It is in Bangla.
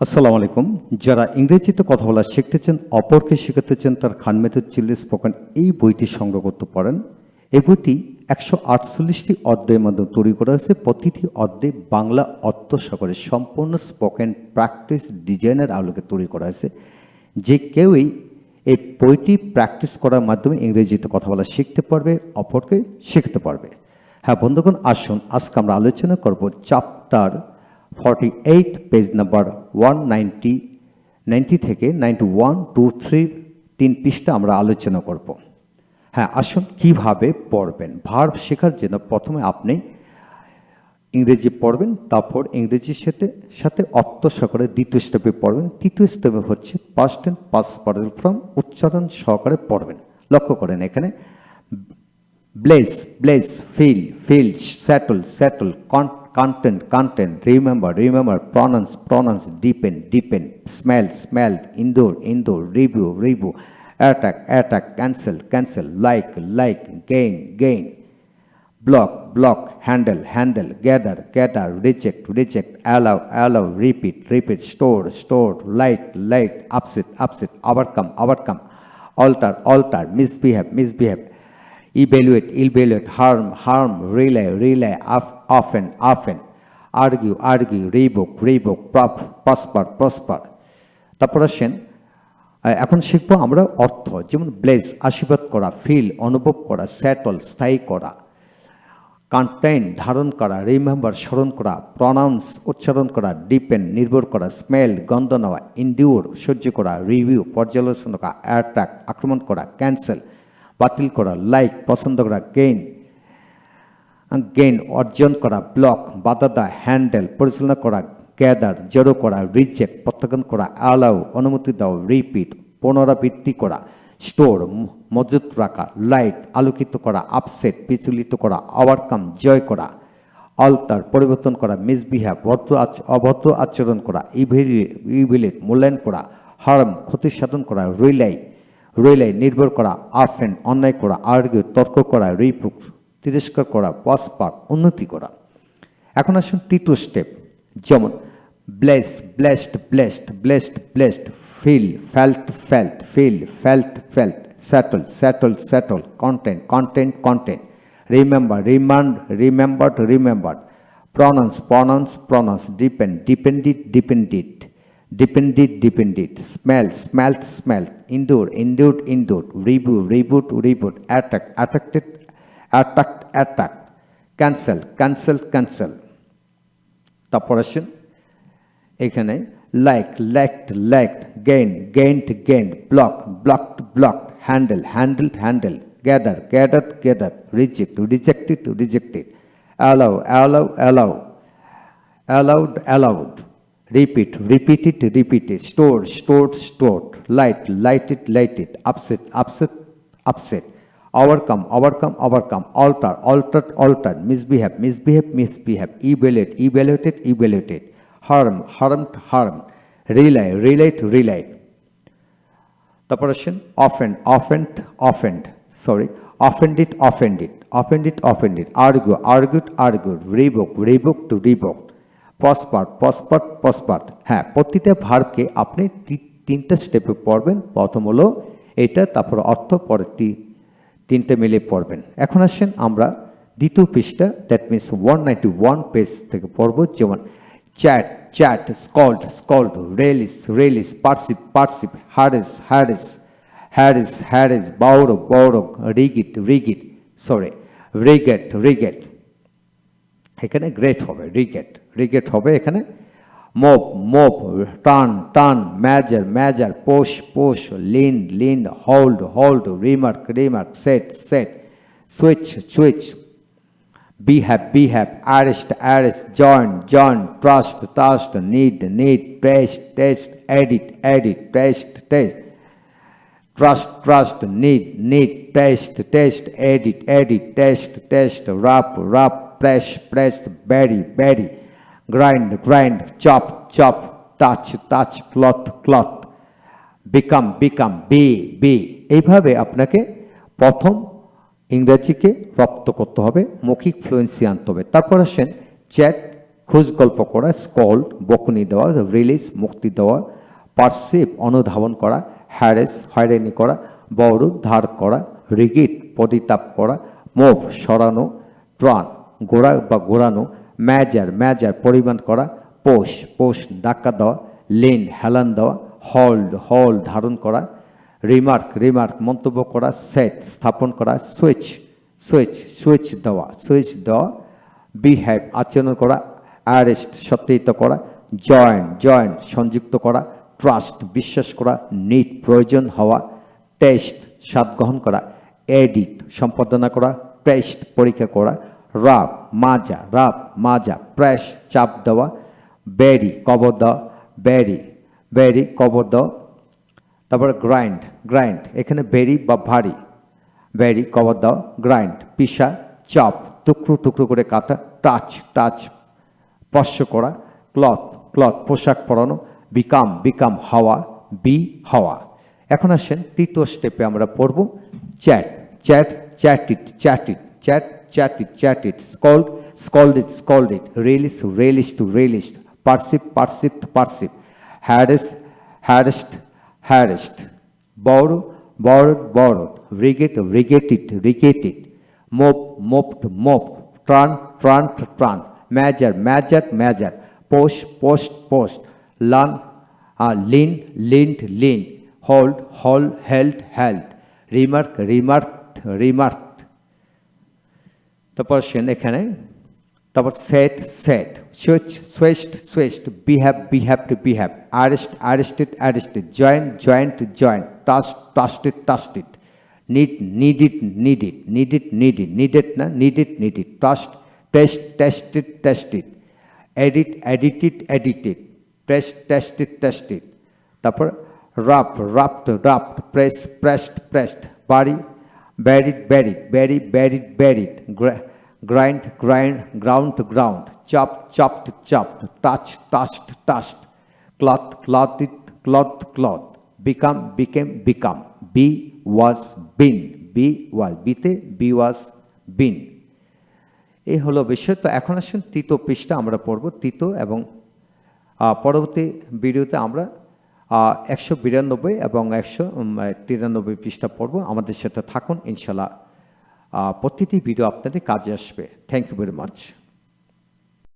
আসসালামু আলাইকুম। যারা ইংরেজিতে কথা বলা শিখতে চান অপরকে শেখাতে চান তার খান চিল্লি স্পোকেন এই বইটি সংগ্রহ করতে পারেন। এই বইটি একশো আটচল্লিশটি অধ্যায়ের মাধ্যমে তৈরি করা হয়েছে। প্রতিটি অধ্যায় বাংলা অর্থ সাগরে সম্পূর্ণ স্পোকেন প্র্যাকটিস ডিজাইনের আলোকে তৈরি করা হয়েছে। যে কেউই এই বইটি প্র্যাকটিস করার মাধ্যমে ইংরেজিতে কথা বলা শিখতে পারবে, অপরকে শিখতে পারবে। হ্যাঁ বন্ধুগণ, আসুন, আজকে আমরা আলোচনা করব chapter forty eight page number one ninety ninety থেকে নাইনটি ওয়ান টু থ্রি তিন পৃষ্ঠা আমরা আলোচনা করব। হ্যাঁ আসুন কীভাবে পড়বেন? ভার্ব শেখার জন্য প্রথমে আপনি ইংরেজি পড়বেন, তারপর ইংরেজির সাথে সাথে অর্থ সহকারে দ্বিতীয় স্টেপে পড়বেন। তৃতীয় স্টেপে হচ্ছে past and past participle form উচ্চারণ সহকারে পড়বেন। লক্ষ্য করেন এখানে bless bless feel feel settle settle content content remember remember pronounce pronounce deepen deepen smell smell endure endure review review attack attack cancel cancel like like gain gain block block handle handle gather gather reject reject allow allow repeat repeat store store light light upset upset overcome overcome alter alter misbehave misbehave evaluate evaluate, harm harm, relay relay, of- often often. Argue argue, revoke revoke prosper prosper. তারপর আসেন এখন শিখব আমরা অর্থ, যেমন ব্লেস আশীর্বাদ করা ফিল অনুভব করা স্যাটল স্থায়ী করা কন্টেইন ধারণ করা রিমেম্বার স্মরণ করা প্রনাউন্স উচ্চারণ করা ডিপেন্ড নির্ভর করা স্মেল গন্ধ নেওয়া ইন্ডিউর সহ্য করা রিভিউ পর্যালোচনা করা অ্যাটাক আক্রমণ করা ক্যান্সেল বাতিল করা লাইক পছন্দ করা গেইন গেইন অর্জন করা ব্লক দেওয়া হ্যান্ডেল পরিচালনা করা গ্যাদার জড়ো করা রিজেক্ট প্রত্যাখ্যান করা অ্যালাউ অনুমতি দেওয়া রিপিট পুনরাবৃত্তি করা স্টোর মজুত রাখা লাইট আলোকিত করা আপসেট বিচলিত করা ওভারকাম জয় করা অল্টার পরিবর্তন করা মিসবিহেভ ভদ্র অভদ্র আচরণ করা ইভিলেট মূল্যায়ন করা হার্ম ক্ষতি সাধন করা রিলাই রিলাই নির্ভর করা, আফেন, অন্যায় করা, আর্গিউ, তর্ক করা রিপুক তিরস্কার করা পসপার উন্নতি করা। এখন আসুন তৃতীয় স্টেপ যেমন bless blessed blessed blessed blessed feel felt felt feel felt felt settle settle settle content content content remember remand remembered remembered pronounce pronounce pronounce depend depended depended depended depended smell smelt smelt endure endured endured reboot reboot reboot attack attacked attacked attacked cancel cancel cancel তারপর আসেন এখানে like liked liked gain gained gained block blocked blocked handle handled handle gather gathered gather reject rejected rejected allow allow allow allowed allowed repeat repeat it repeat it store store store light light it light it upset upset upset overcome overcome overcome alter altered altered misbehave misbehave misbehave evaluate evaluated evaluated harm harmed harmed rely relate relate the person offend offend offend sorry offended offended offended offended argue argued argued revoke revoke to revoke passport passport passport হ্যাঁ প্রতিটা ভার্বকে আপনি তিনটা স্টেপে পড়বেন। প্রথম হলো এটা, তারপর অর্থ পরে তিনটে মিলে পড়বেন। এখন আসেন আমরা দ্বিতীয় পৃষ্ঠা that means one ninety one page থেকে পড়ব। যেমন chat chat scold scold relish relish পার্সিপ পার্সিপ harass harass harass harass burrow burrow rigid rigid sorry regret regret এখানে গ্রেট হবে রিগেট রিগেট হবে এখানে মোপ মোপ টান টান measure measure posh posh lean lean hold hold remark remark set set switch switch behave, behave, arrest, arrest, join, join, trust, trust, need, need, test, test, edit, edit, test, test, trust, trust, need, need, test, test, edit, edit, test, test, rub, rub, press, press, bury, bury, grind, grind, chop, chop, touch, touch, cloth, cloth, become, become, be, be. এইভাবে আপনাকে প্রথম ইংরেজিকে রপ্ত করতে হবে মৌখিক ফ্লুয়েন্সি আনতে হবে। তারপর আসেন চ্যাট খোঁজ গল্প করা স্কল বকুনি দেওয়া রিলিজ মুক্তি দেওয়া পার্সিভ অনুধাবন করা হ্যারেস হয়রানি করা বড় ধার করা রিগিট পরিতাপ করা মোভ সরানো প্রাণ গোড়া বা গোড়ানো, ম্যাজার ম্যাজার পরিমাণ করা পোষ পোষ ধাক্কা দেওয়া, লেন, হেলান দেওয়া হল্ড হল ধারণ করা, রিমার্ক রিমার্ক মন্তব্য করা, সেট স্থাপন করা, সুইচ সুইচ সুইচ দেওয়া সুইচ দেওয়া, বিহেভ আচরণ করা, অ্যারেস্ট সত্যায়িত করা জয়েন্ট জয়েন্ট সংযুক্ত করা, ট্রাস্ট বিশ্বাস করা, নিট প্রয়োজন হওয়া, টেস্ট স্বাদ গ্রহণ করা, এডিট সম্পাদনা করা, টেস্ট পরীক্ষা করা রাব মাজা রাব মাজা প্রেস চাপ দেওয়া বেরি কবর দেওয়া বেরি বেরি কবর দেওয়া তারপরে গ্রাইন্ড গ্রাইন্ড এখানে বেরি বা ভারী বেরি কবর দাও গ্রাইন্ড পিসা চপ টুকরো টুকরো করে কাটা টাচ টাচ স্পর্শ করা ক্লথ ক্লথ পোশাক পরানো বিকাম বিকাম হাওয়া বি হাওয়া। এখন আসেন তৃতীয় স্টেপে আমরা পড়ব chat chat chat it chat chat it, chat it, scold, scold it, scold it, relish, relish to relish, persip, persip to persip, hardest, hardest, hardest, borrow, borrowed, borrowed, regate, regate it, regate mopped, mopped, tran, measure, measure, measure, post, post, post, lean, uh, lean, leaned, leaned, hold, hold, held, held, remark, remarked, remarked, তারপর সেন এখানে তারপর set set switch switched switched behave behave to behave arrest arrested arrested joined joined joined trust trusted trusted need needed needed needed needed needed না needed needed trust test tested tested edit edited edited test tested tested তারপর wrap wrapped wrapped press pressed pressed bury buried, buried, bury, buried, buried, Gra- grind, grind, ground ground, chop, chopped, chopped, touch, touched, touched, cloth, clothed, cloth, cloth, become, became, become, be, was, been, be, was, বিতে be, was, been. এই হলো বিষয় তো এখন আসেন তৃতীয় পৃষ্ঠা আমরা পড়ব তৃতীয় এবং পরবর্তী ভিডিওতে আমরা একশো বিরানব্বই এবং একশো তিরানব্বই পৃষ্ঠা পর্ব আমাদের সাথে থাকুন, ইনশাল্লাহ প্রতিটি ভিডিও আপনাদের কাজে আসবে। Thank you very much